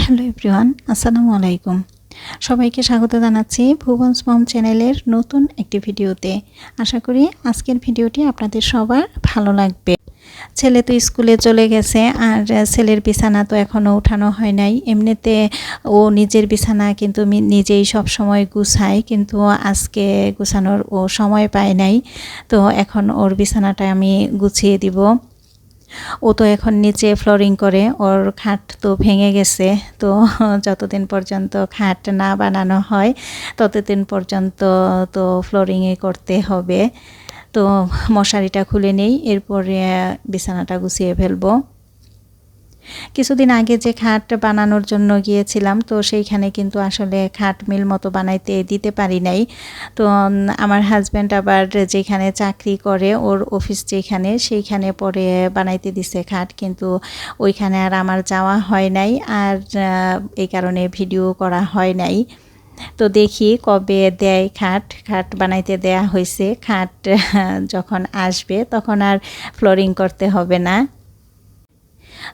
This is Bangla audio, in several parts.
হ্যালো এভরিওয়ান, আসসালামু আলাইকুম। সবাইকে স্বাগত জানাচ্ছি ভুবনস মম চ্যানেলের নতুন একটি ভিডিওতে। আশা করি আজকের ভিডিওটি আপনাদের সবার ভালো লাগবে। ছেলে তো স্কুলে চলে গেছে, আর ছেলের বিছানা তো এখনও উঠানো হয় নাই। এমনিতে ও নিজের বিছানা কিন্তু নিজেই সব সময় গুছায়, কিন্তু আজকে গুছানোর ও সময় পায় নাই। তো এখন ওর বিছানাটা আমি গুছিয়ে দিব। ও তো এখন নিচে ফ্লোরিং করে, ওর খাট তো ভেঙে গেছে, তো যতদিন পর্যন্ত খাট না বানানো হয়, ততদিন পর্যন্ত তো ফ্লোরিংয়ে করতে হবে। তো মশারিটা খুলে নেই, এরপরে বিছানাটা গুছিয়ে ফেলব। কিছুদিন আগে যে খাট বানানোর জন্য গিয়েছিলাম, তো সেইখানে কিন্তু আসলে খাট মিল মতো বানাইতে দিতে পারি নাই। তো আমার হাজব্যান্ড আবার যেখানে চাকরি করে, ওর অফিস যেখানে, সেইখানে পরে বানাইতে দিছে খাট, কিন্তু ওইখানে আর আমার যাওয়া হয় নাই, আর এই কারণে ভিডিও করা হয় নাই। তো দেখি কবে দেয় খাট খাট বানাইতে দেয়া হয়েছে খাট যখন আসবে, তখন আর ফ্লোরিং করতে হবে না।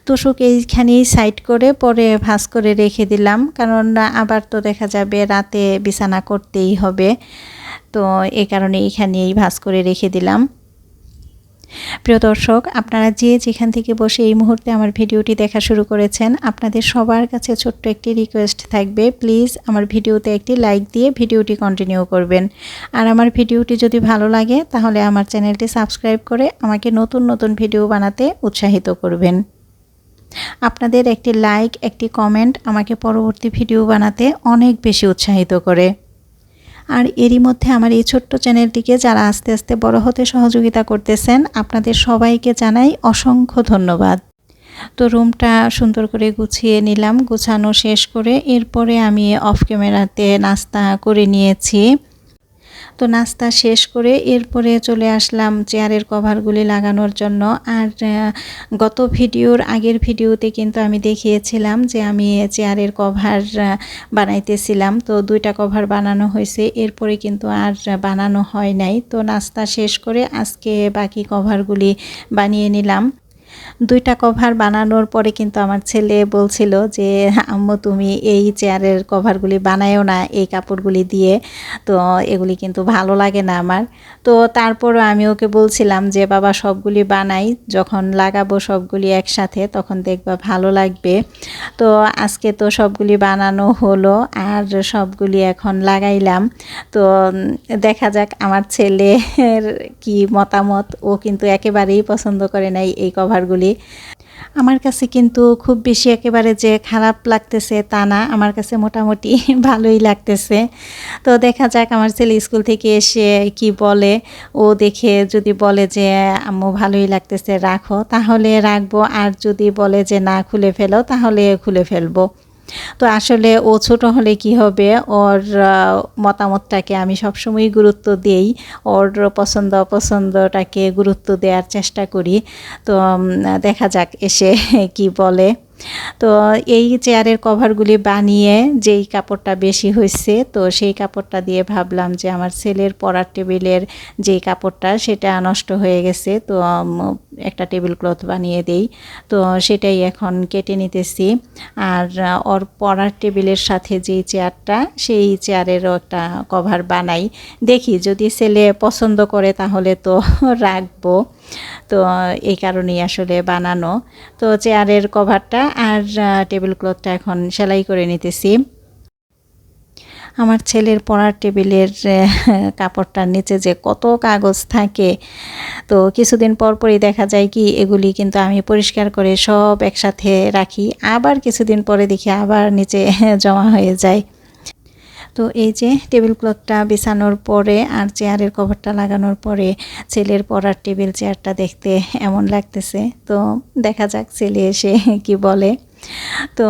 তোষক এইখানেই সাইড করে পরে ভাঁজ করে রেখে দিলাম। কারণ আবার তো দেখা যাবে রাতে বিছানা করতেই হবে। তো এ কারণে এইখানেই ভাঁজ করে রেখে দিলাম। প্রিয় দর্শক, আপনারা যে যেখান থেকে বসে এই মুহূর্তে আমার ভিডিওটি দেখা শুরু করেছেন, আপনাদের সবার কাছে ছোট্ট একটি রিকোয়েস্ট থাকবে। প্লিজ আমার ভিডিওতে একটি লাইক দিয়ে ভিডিওটি কন্টিনিউ করবেন। আর আমার ভিডিওটি যদি ভালো লাগে, তাহলে আমার চ্যানেলটি সাবস্ক্রাইব করে আমাকে নতুন নতুন ভিডিও বানাতে উৎসাহিত করবেন। আপনাদের একটি লাইক একটি কমেন্ট আমাকে পরবর্তী ভিডিও বানাতে অনেক বেশি উৎসাহিত করে। আর এরই মধ্যে আমার এই ছোট্ট চ্যানেলটিকে যারা আস্তে আস্তে বড় হতে সহযোগিতা করতেছেন, আপনাদের সবাইকে জানাই অসংখ্য ধন্যবাদ। তো রুমটা সুন্দর করে গুছিয়ে নিলাম, গুছানো শেষ করে এরপরে আমি অফ ক্যামেরাতে নাস্তা করে নিয়েছি। তো নাস্তা শেষ করে এরপরে চলে আসলাম চেয়ারের কভারগুলি লাগানোর জন্য। আর গত ভিডিওর আগের ভিডিওতে কিন্তু আমি দেখিয়েছিলাম যে আমি চেয়ারের কভার বানাইতেছিলাম। তো দুইটা কভার বানানো হয়েছে, এরপরে কিন্তু আর বানানো হয় নাই। তো নাস্তা শেষ করে আজকে বাকি কভারগুলি বানিয়ে নিলাম। দুইটা কভার বানানোর পরে কিন্তু আমার ছেলে বলছিল যে, আম্মু, তুমি এই চেয়ারের কভারগুলি বানায়ও না, এই কাপড়গুলি দিয়ে। তো এগুলি কিন্তু ভালো লাগে না আমার। তো তারপরও আমি ওকে বলছিলাম যে, বাবা, সবগুলি বানাই। যখন লাগাবো সবগুলি একসাথে, তখন দেখবা ভালো লাগবে। তো আজকে তো সবগুলি বানানো হলো আর সবগুলি এখন লাগাইলাম। তো দেখা যাক আমার ছেলের কি মতামত। ও কিন্তু একেবারেই পছন্দ করে নাই এই কভারগুলি আমার কাছে কিন্তু খুব বেশি একেবারে যে খারাপ লাগতেছে তা না, আমার কাছে মোটামুটি ভালোই লাগতেছে। তো দেখা যাক আমার ছেলে স্কুল থেকে এসে কি বলে। ও দেখে যদি বলে যে, আম্মু ভালোই লাগতেছে, রাখো। তাহলে রাখব। আর যদি বলে যে, না, খুলে ফেলো, তাহলে খুলে ফেলব। তো আসলে ও ছোট হলে কি হবে? ওর মতামতটাকে আমি সবসময় গুরুত্ব দিই। ওর পছন্দ অপছন্দটাকে গুরুত্ব দেওয়ার চেষ্টা করি। তো দেখা যাক এসে কি বলে। তো এই চেয়ারের কভারগুলি বানিয়ে যেই কাপড়টা বেশি হয়েছে, তো সেই কাপড়টা দিয়ে ভাবলাম যে আমার ছেলের পড়ার টেবিলের যেই কাপড়টা সেটা নষ্ট হয়ে গেছে, তো একটা টেবিল ক্লথ বানিয়ে দেই। তো সেটাই এখন কেটে নিতেছি। আর ওর পড়ার টেবিলের সাথে যেই চেয়ারটা, সেই চেয়ারেরও একটা কভার বানাই। দেখি যদি ছেলে পছন্দ করে তাহলে তো রাখব। তো, এই কারণেই আসলে বানানো। তো, চেয়ারের কভারটা আর টেবিল ক্লথটা এখন সেলাই করে নিতেছি। আমার ছেলের পড়ার টেবিলের কাপড়টার নিচে যে কত কাগজ থাকে, তো কিছুদিন পর পরই দেখা যায় কি, এগুলি কিন্তু আমি পরিষ্কার করে সব একসাথে রাখি। আবার কিছুদিন পরে দেখি আবার নিচে, জমা হয়ে যায়। তো এই যে টেবিল ক্লথটা বিছানোর পরে আর চেয়ারের কভারটা লাগানোর পরে ছেলের পড়ার টেবিল চেয়ারটা দেখতে এমন লাগতেছে। তো দেখা যাক ছেলে এসে কি বলে। তো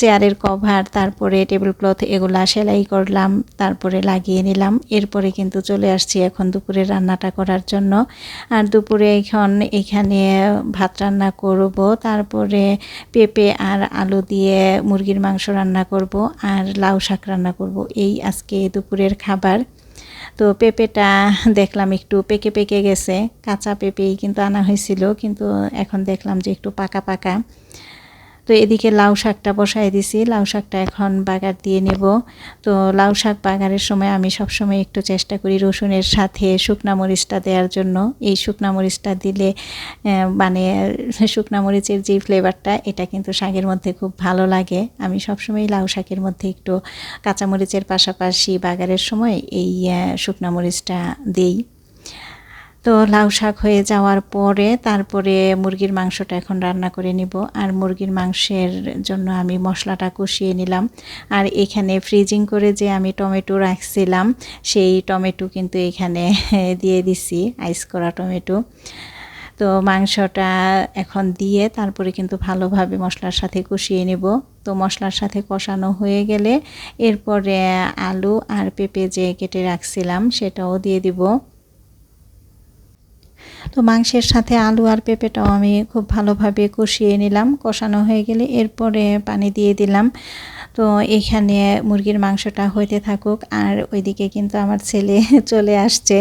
চেয়ারের কভার, তারপরে টেবিল ক্লথ এগুলা সেলাই করলাম, তারপরে লাগিয়ে নিলাম। এরপরে কিন্তু চলে আসছি এখন দুপুরে রান্নাটা করার জন্য। আর দুপুরে এখন এখানে ভাত রান্না করব, তারপরে পেঁপে আর আলু দিয়ে মুরগির মাংস রান্না করব আর লাউ শাক রান্না করব। এই আজকে দুপুরের খাবার। তো পেঁপেটা দেখলাম একটু পেকে পেকে গেছে, কাঁচা পেঁপেই কিন্তু আনা হয়েছিল, কিন্তু এখন দেখলাম যে একটু পাকা পাকা। তো এদিকে লাউ শাকটা বসাই দিছি। লাউ শাকটা এখন বাগার দিয়ে নেব। তো লাউ শাক বাগারের সময় আমি সবসময় একটু চেষ্টা করি রসুনের সাথে শুকনা মরিচটা দেওয়ার জন্য। এই শুকনা মরিচটা দিলে মানে শুকনা মরিচের যে ফ্লেভারটা, এটা কিন্তু শাকের মধ্যে খুব ভালো লাগে। আমি সবসময় লাউ শাকের মধ্যে একটু কাঁচামরিচের পাশাপাশি বাগারের সময় এই শুকনা মরিচটা দিই। তো লাউ শাক হয়ে যাওয়ার পরে তারপরে মুরগির মাংসটা এখন রান্না করে নিব। আর মুরগির মাংসের জন্য আমি মশলাটা কষিয়ে নিলাম। আর এখানে ফ্রিজিং করে যে আমি টমেটো রাখছিলাম, সেই টমেটো কিন্তু এখানে দিয়ে দিছি আইস করা টমেটো। তো মাংসটা এখন দিয়ে তারপরে কিন্তু ভালোভাবে মশলার সাথে কষিয়ে নেব। তো মশলার সাথে কষানো হয়ে গেলে এরপরে আলু আর পেঁপে যে কেটে রাখছিলাম, সেটাও দিয়ে দিব। তো মাংসের সাথে আলু আর পেঁপেটাও আমি খুব ভালোভাবে কষিয়ে নিলাম। কষানো হয়ে গেলে এরপরে পানি দিয়ে দিলাম। তো এখানে মুরগির মাংসটা হইতে থাকুক আর ওইদিকে কিন্তু আমার ছেলে চলে আসছে।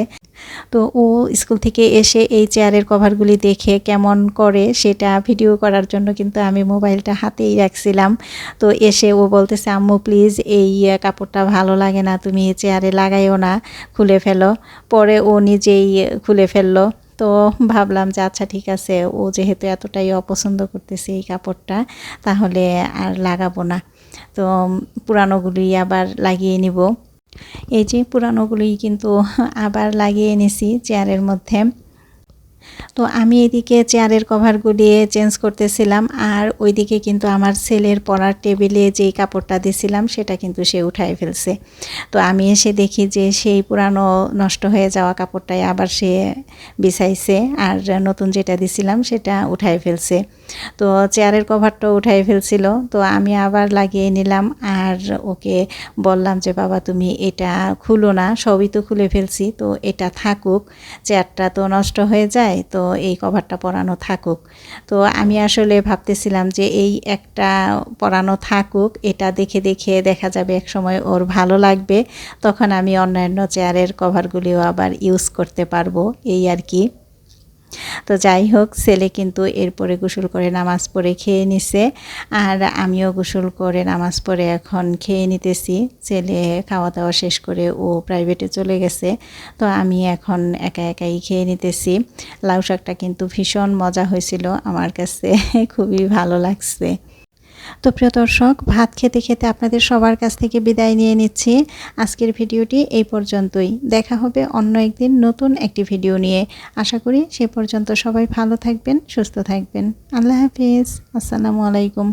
তো ও স্কুল থেকে এসে এই চেয়ারের কভারগুলি দেখে কেমন করে সেটা ভিডিও করার জন্য কিন্তু আমি মোবাইলটা হাতেই রাখছিলাম। তো এসে ও বলতেছে, আম্মু প্লিজ এই কাপড়টা ভালো লাগে না, তুমি চেয়ারে লাগাইও না, খুলে ফেলো। পরে ও নিজেই খুলে ফেলল। তো ভাবলাম যে আচ্ছা ঠিক আছে, ও যেহেতু এতটাই অপছন্দ করতেছে এই কাপড়টা, তাহলে আর লাগাবো না। তো পুরানোগুলি আবার লাগিয়ে নিব। এই যে পুরানোগুলি কিন্তু আবার লাগিয়ে এনেছি চেয়ারের মধ্যে। তো আমি এদিকে চেয়ারের কভারগুলি চেঞ্জ করতেছিলাম আর ওইদিকে কিন্তু আমার ছেলের পড়ার টেবিলে যেই কাপড়টা দিছিলাম সেটা কিন্তু সে উঠায় ফেলছে। তো আমি এসে দেখি যে সেই পুরানো নষ্ট হয়ে যাওয়া কাপড়টাই আবার সে বিছাইছে আর নতুন যেটা দিছিলাম সেটা উঠাই ফেলছে। তো চেয়ারের কভারটাও উঠাই ফেলছিল। তো আমি আবার লাগিয়ে নিলাম আর ওকে বললাম যে, বাবা, তুমি এটা খুলো না, সবই তো খুলে ফেলছি, তো এটা থাকুক। চেয়ারটা তো নষ্ট হয়ে যায় তো এই কভারটা পরানো থাকুক। তো আমি আসলে ভাবতেছিলাম যে এই একটা পরানো থাকুক, এটা দেখে দেখে দেখা যাবে এক সময় ওর ভালো লাগবে, তখন আমি অন্যান্য চেয়ারের কভারগুলিও আবার ইউজ করতে পারব, এই আর কি। তো যাই হোক, ছেলে কিন্তু এরপরে গোসল করে নামাজ পড়ে খেয়ে নিছে। আর আমিও গোসল করে নামাজ পড়ে এখন খেয়ে নিতেছি। ছেলে খাওয়া দাওয়া শেষ করে ও প্রাইভেটে চলে গেছে। তো আমি এখন একা একাই খেয়ে নিতেছি। লাউ শাকটা কিন্তু ভীষণ মজা হয়েছিল। আমার কাছে খুবই ভালো লাগছে। তো প্রিয় দর্শক, ভাত খেতে খেতে আপনাদের সবার কাছ থেকে বিদায় নিয়ে নিচ্ছি। আজকের ভিডিওটি এই পর্যন্তই। দেখা হবে অন্য একদিন নতুন একটি ভিডিও নিয়ে। আশা করি সে পর্যন্ত সবাই ভালো থাকবেন, সুস্থ থাকবেন। আল্লাহ হাফিজ। আসসালামু আলাইকুম।